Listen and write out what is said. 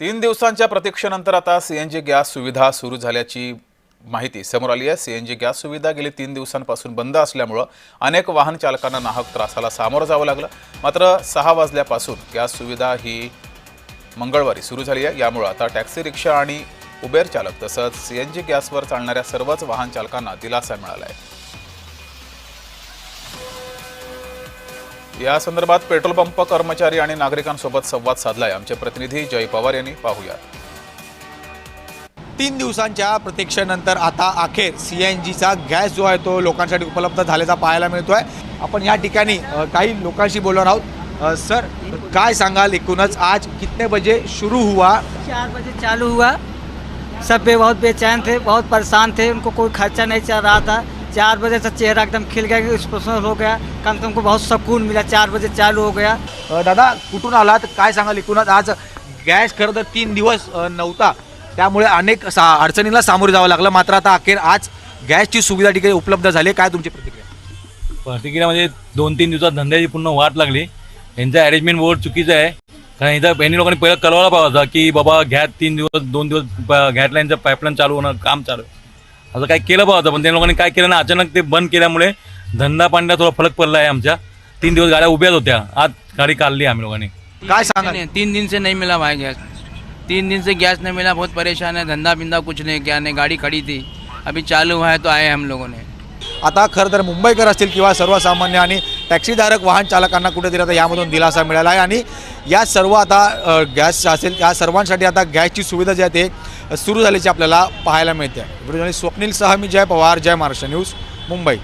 तीन दिवसांच्या प्रतीक्षेनंतर आता सीएनजी गॅस सुविधा सुरू झाल्याची माहिती समोर आली आहे. सीएनजी गॅस सुविधा गेली तीन दिवसांपासून बंद असल्यामुळं अनेक वाहन चालकांना नाहक त्रासाला सामोरं जावं लागलं. मात्र सहा वाजल्यापासून गॅस सुविधा ही मंगळवारी सुरू झाली आहे. यामुळं आता टॅक्सी रिक्षा आणि उबेर चालक तसंच सीएनजी गॅसवर चालणाऱ्या सर्वच वाहन चालकांना दिलासा मिळाला आहे. या संदर्भात पेट्रोल पंप कर्मचारी आणि नागरिकांसोबत संवाद साधलाय. आमचे प्रतिनिधी जय पवार यांनी पाहूयात. तीन दिवसांच्या प्रतीक्षेनंतर आता अखेर सी एन जीचा गॅस जो आहे तो लोकांसाठी उपलब्ध झाल्याचा पाहायला मिळतोय. आपण या ठिकाणी अ, काही लोकांशी बोलणार आहोत. सर काय सांगाल एकूणच? आज कितने बजे शुरू हुआ? चार बजे चालू हुआ. सब पे बहुत बेचैन थे बहुत परेशान थे उनको कोई खर्चा नहीं चल रहा था. चार बजे से चेहरा एकदम खिल गया स्पेशल हो गया। कम से कम को बहुत सुकून मिला चार बजे चालू हो गया। दादा कुठून आलात? काय सांगाल एकूणच आज गॅस खरं तर तीन दिवस नव्हता. त्यामुळे अनेक सा अडचणींना सामोरे जावं लागलं. मात्र आता अखेर आज गॅसची सुविधा ठिकाणी उपलब्ध झाली काय तुमची प्रतिक्रिया? प्रतिक्रिया म्हणजे दोन तीन दिवसात धंद्याची पूर्ण वाट लागली. यांचं अरेंजमेंट बोर्ड चुकीचं आहे. कारण इथं यांनी लोकांनी पहिलं कळवायला पाहिजे होता की बाबा घ्या तीन दिवस दोन दिवस लाईनचं पाईपलाईन चालू होणं काम चालू आहे. असं काय केलं पाहिजे होतं पण त्या लोकांनी काय केलं ना अचानक ते बंद केल्यामुळे धंदा पांड्या थोडा फरक पडला आहे आमच्या. तीन दिवस गाड्या उभ्याच होत्या. आज गाडी काढली आम्ही लोकांनी. काय नहीं, तीन दिन से नहीं मिला भाई गैस. तीन दिन से गैस नहीं मिला बहुत परेशान है धंधा बिंदा कुछ नहीं क्या नहीं गाड़ी खड़ी थी. अभी चालू हुआ है तो आए हम लोगों ने. आता खरं तर मुंबईकर असतील किंवा सर्वसामान्य आणि टॅक्सीधारक वाहन चालकांना कुठेतरी आता यामधून दिलासा मिळाला आहे. आणि या सर्व आता गॅस असेल या सर्वांसाठी आता गॅसची सुविधा जी आहे ते सुरू झाल्याची आपल्याला पाहायला मिळते. स्वप्नील सह मी जय पवार जय महाराष्ट्र न्यूज मुंबई.